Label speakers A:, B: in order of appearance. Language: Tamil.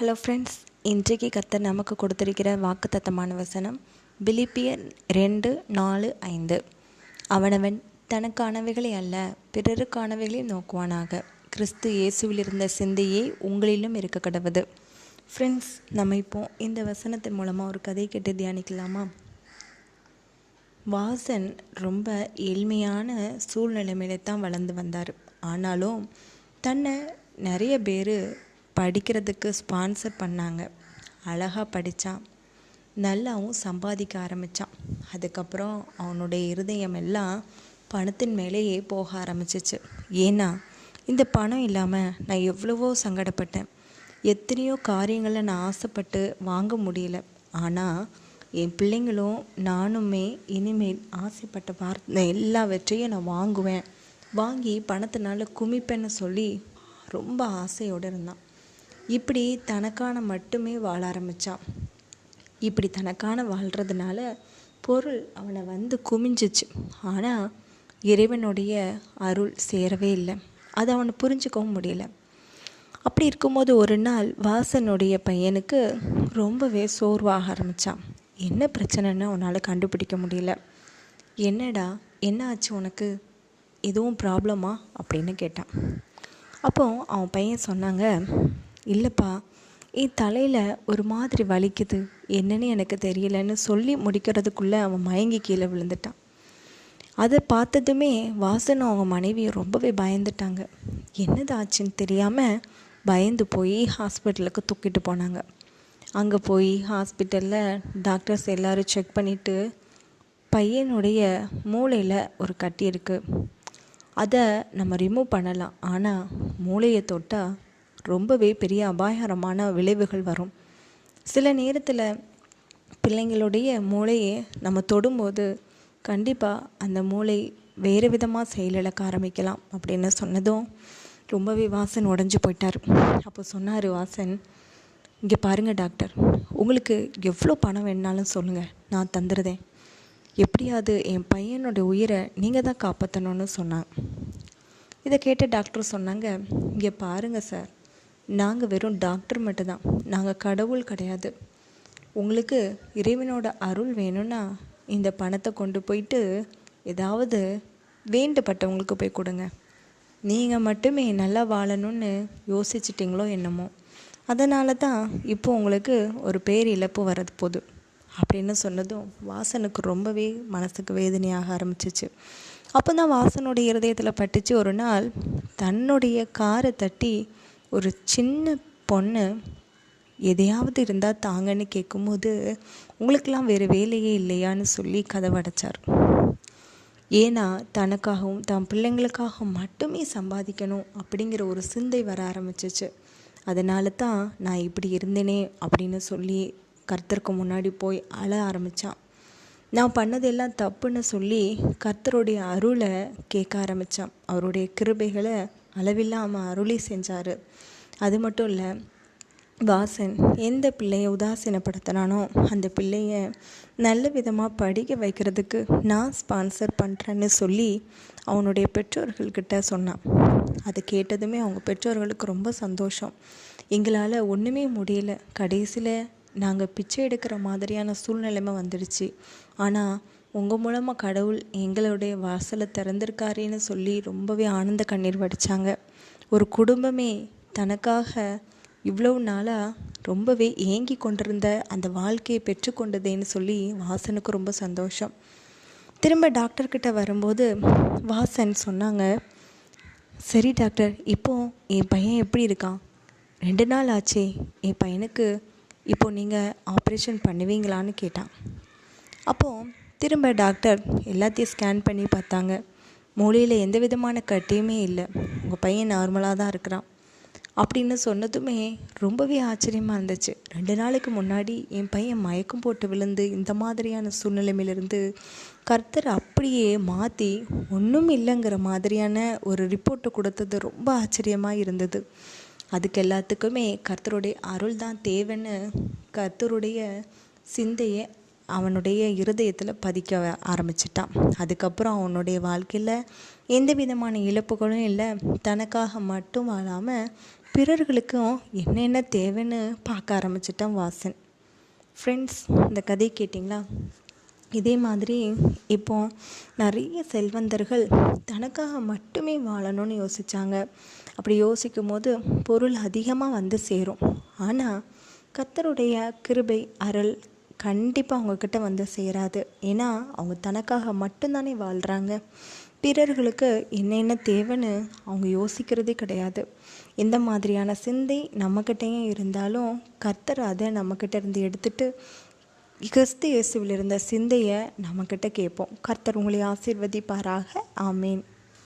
A: ஹலோ ஃப்ரெண்ட்ஸ் இன்றைக்கு கர்த்தர் நமக்கு கொடுத்திருக்கிற வாக்குத்தத்தமான வசனம் பிலிப்பியர் ரெண்டு நாலு ஐந்து. அவனவன் தனக்கானவைகளை அல்ல பிறருக்கானவைகளை நோக்குவானாக. கிறிஸ்து இயேசுவில் இருந்த சிந்தையே உங்களிலும் இருக்க கடவுது. ஃப்ரெண்ட்ஸ் நம்ம இப்போ இந்த வசனத்தின் மூலமாக ஒரு கதை கேட்டு தியானிக்கலாமா? வாசன் ரொம்ப ஏழ்மையான சூழ்நிலைமையில தான் வளர்ந்து வந்தார். ஆனாலும் தன்னை நிறைய பேர் படிக்கிறதுக்கு ஸ்பான்சர் பண்ணாங்க. அழகாக படித்தான் நல்லாவும் சம்பாதிக்க ஆரம்பித்தான் அதுக்கப்புறம் அவனுடைய இருதயம் எல்லாம் பணத்தின் மேலேயே போக ஆரம்பிச்சிச்சு. ஏன்னா இந்த பணம் இல்லாமல் நான் எவ்வளவோ சங்கடப்பட்டேன். எத்தனையோ காரியங்களை நான் ஆசைப்பட்டு வாங்க முடியல. ஆனால் என் பிள்ளைங்களும் நானுமே இனிமேல் ஆசைப்பட்ட வார்த்தை எல்லாவற்றையும் நான் வாங்குவேன். வாங்கி பணத்தினால குமிப்பேன்னு சொல்லி ரொம்ப ஆசையோடு இருந்தான். இப்படி தனக்கான மட்டுமே வாழ ஆரம்பித்தான் இப்படி தனக்கான வாழ்கிறதுனால பொருள் அவனை வந்து குமிஞ்சிச்சு. ஆனால் இறைவனுடைய அருள் சேரவே இல்லை. அதை அவனை புரிஞ்சுக்கவும் முடியல. அப்படி இருக்கும்போது ஒரு நாள் வாசனுடைய பையனுக்கு ரொம்பவே சோர்வாக ஆரம்பித்தான் என்ன பிரச்சனைன்னு அவனால் கண்டுபிடிக்க முடியல. என்னடா என்ன ஆச்சு உனக்கு? எதுவும் ப்ராப்ளமா அப்படின்னு கேட்டான். அப்போ அவன் பையன் சொன்னாங்க இல்லைப்பா என் தலையில் ஒரு மாதிரி வலிக்குது. என்னன்னு எனக்கு தெரியலன்னு சொல்லி முடிக்கிறதுக்குள்ளே அவன் மயங்கி கீழே விழுந்துட்டான். அதை பார்த்ததுமே வாசன் அவங்க மனைவி ரொம்பவே பயந்துட்டாங்க. என்னது ஆச்சுன்னு தெரியாமல் பயந்து போய் ஹாஸ்பிட்டலுக்கு தூக்கிட்டு போனாங்க. அங்கே போய் ஹாஸ்பிட்டலில் டாக்டர்ஸ் எல்லோரும் செக் பண்ணிவிட்டு பையனுடைய மூளையில் ஒரு கட்டி இருக்குது அதை நம்ம ரிமூவ் பண்ணலாம். ஆனால் மூளையை தொட்டால் ரொம்பவே பெரிய அபாயகரமான விளைவுகள் வரும். சில நேரத்தில் பிள்ளைங்களுடைய மூளையை நம்ம தொடும்போது கண்டிப்பாக அந்த மூளை வேறு விதமாக செயலிழக்க ஆரம்பிக்கலாம் அப்படின்னு சொன்னதும் ரொம்பவே வாசன் உடஞ்சி போயிட்டார். அப்போ சொன்னார் வாசன் இங்கே பாருங்கள் டாக்டர். உங்களுக்கு எவ்வளோ பணம் வேணுனாலும் சொல்லுங்கள் நான் தந்துடுதேன் எப்படியாவது என் பையனுடைய உயிரை நீங்கள் தான் காப்பாற்றணும்னு சொன்னாங்க. இதை கேட்ட டாக்டர் சொன்னாங்க இங்கே பாருங்கள் சார். நாங்கள் வெறும் டாக்டர் மட்டும்தான். நாங்கள் கடவுள் கிடையாது. உங்களுக்கு இறைவனோட அருள் வேணும்னா இந்த பணத்தை கொண்டு போயிட்டு ஏதாவது வேண்டப்பட்டவங்களுக்கு போய் கொடுங்க. நீங்கள் மட்டுமே நல்லா வாழணும்னு யோசிச்சிட்டிங்களோ என்னமோ. அதனால தான் இப்போ உங்களுக்கு ஒரு பேர் இழப்பு வரது போது. அப்படின்னு சொன்னதும் வாசனுக்கு ரொம்பவே மனசுக்கு வேதனையாக ஆரம்பிச்சிச்சு. அப்போ தான் வாசனுடைய இருதயத்தில் பட்டுச்சு ஒரு நாள் தன்னுடைய காரை தட்டி ஒரு சின்ன பொண்ணு எதையாவது இருந்தால் தாங்கன்னு கேட்கும்போது உங்களுக்கெல்லாம் வேறு வேலையே இல்லையான்னு சொல்லி கதவடைச்சார் ஏன்னா தனக்காகவும் தன் பிள்ளைங்களுக்காக மட்டுமே சம்பாதிக்கணும் அப்படிங்கிற ஒரு சிந்தை வர ஆரம்பிச்சிச்சு. அதனால தான் நான் இப்படி இருந்தேனே அப்படின்னு சொல்லி கர்த்தருக்கு முன்னாடி போய் அழ ஆரம்பித்தான் நான் பண்ணதெல்லாம் தப்புன்னு சொல்லி கர்த்தருடைய அருளை கேட்க ஆரம்பித்தான் அவருடைய கிருபைகளை அளவில்லாமல் அருளி செஞ்சார். அது மட்டும் இல்லை வாசன் எந்த பிள்ளையை உதாசீனப்படுத்தினானோ அந்த பிள்ளைய நல்ல விதமாக படிக்க வைக்கிறதுக்கு நான் ஸ்பான்சர் பண்ணுறேன்னு சொல்லி அவனுடைய பெற்றோர்கள்கிட்ட சொன்னான். அதை கேட்டதுமே அவங்க பெற்றோர்களுக்கு ரொம்ப சந்தோஷம். எங்களால் ஒன்றுமே முடியல. கடைசியில் நாங்கள் பிச்சை எடுக்கிற மாதிரியான சூழ்நிலைமை வந்துடுச்சு. ஆனால் உங்கள் மூலமாக கடவுள் எங்களுடைய வாசலை திறந்திருக்காருன்னு சொல்லி ரொம்பவே ஆனந்த கண்ணீர் வடித்தாங்க ஒரு குடும்பமே தனக்காக இவ்வளவு நாளாக ரொம்பவே ஏங்கி கொண்டிருந்த அந்த வாழ்க்கையை பெற்றுக்கொண்டதேன்னு சொல்லி வாசனுக்கு ரொம்ப சந்தோஷம். திரும்ப டாக்டர்கிட்ட வரும்போது வாசன் சொன்னாங்க சரி டாக்டர் இப்போ என் பையன் எப்படி இருக்கான்? ரெண்டு நாள் ஆச்சே என் பையனுக்கு இப்போ நீங்கள் ஆப்ரேஷன் பண்ணுவீங்களான்னு கேட்டான். அப்போது திரும்ப டாக்டர் எல்லாத்தையும் ஸ்கேன் பண்ணி பார்த்தாங்க. மூளையில் எந்த விதமான கட்டியுமே இல்லை. உங்கள் பையன் நார்மலாக தான் இருக்கிறான். அப்படின்னு சொன்னதுமே ரொம்பவே ஆச்சரியமாக இருந்துச்சு. ரெண்டு நாளைக்கு முன்னாடி என் பையன் மயக்கம் போட்டு விழுந்து இந்த மாதிரியான சூழ்நிலைமையிலிருந்து கர்த்தர் அப்படியே மாற்றி ஒன்றும் இல்லைங்கிற மாதிரியான ஒரு ரிப்போர்ட்டை கொடுத்தது ரொம்ப ஆச்சரியமாக இருந்தது. அதுக்கு எல்லாத்துக்குமே கர்த்தருடைய அருள் தான் தேவைன்னு கர்த்தருடைய சிந்தையை அவனுடைய இருதயத்தில் பதிக்க ஆரம்பிச்சிட்டான். அதுக்கப்புறம் அவனுடைய வாழ்க்கையில் எந்த விதமான இழப்புகளும் இல்லை. தனக்காக மட்டும் வாழாமல் பிறர்களுக்கும் என்னென்ன தேவைன்னு பார்க்க ஆரம்பிச்சிட்டான் வாசன். ஃப்ரெண்ட்ஸ் இந்த கதை கேட்டிங்களா? இதே மாதிரி இப்போ நிறைய செல்வந்தர்கள் தனக்காக மட்டுமே வாழணும்னு யோசித்தாங்க அப்படி யோசிக்கும் போது பொருள் அதிகமாக வந்து சேரும். ஆனால் கர்த்தருடைய கிருபை அருள் கண்டிப்பாக அவங்கக்கிட்ட வந்து சேராது. ஏன்னா அவங்க தனக்காக மட்டும்தானே வாழ்கிறாங்க பிறர்களுக்கு என்னென்ன தேவைன்னு அவங்க யோசிக்கிறதே கிடையாது. எந்த மாதிரியான சிந்தை நம்மக்கிட்டேயும் இருந்தாலும் கர்த்தர் அதை நம்மக்கிட்ட இருந்து எடுத்துட்டு கிறிஸ்து இயேசுவில் இருந்த சிந்தையை நம்மக்கிட்ட கேட்போம். கர்த்தர் உங்களை ஆசீர்வதிப்பாராக. ஆமேன்.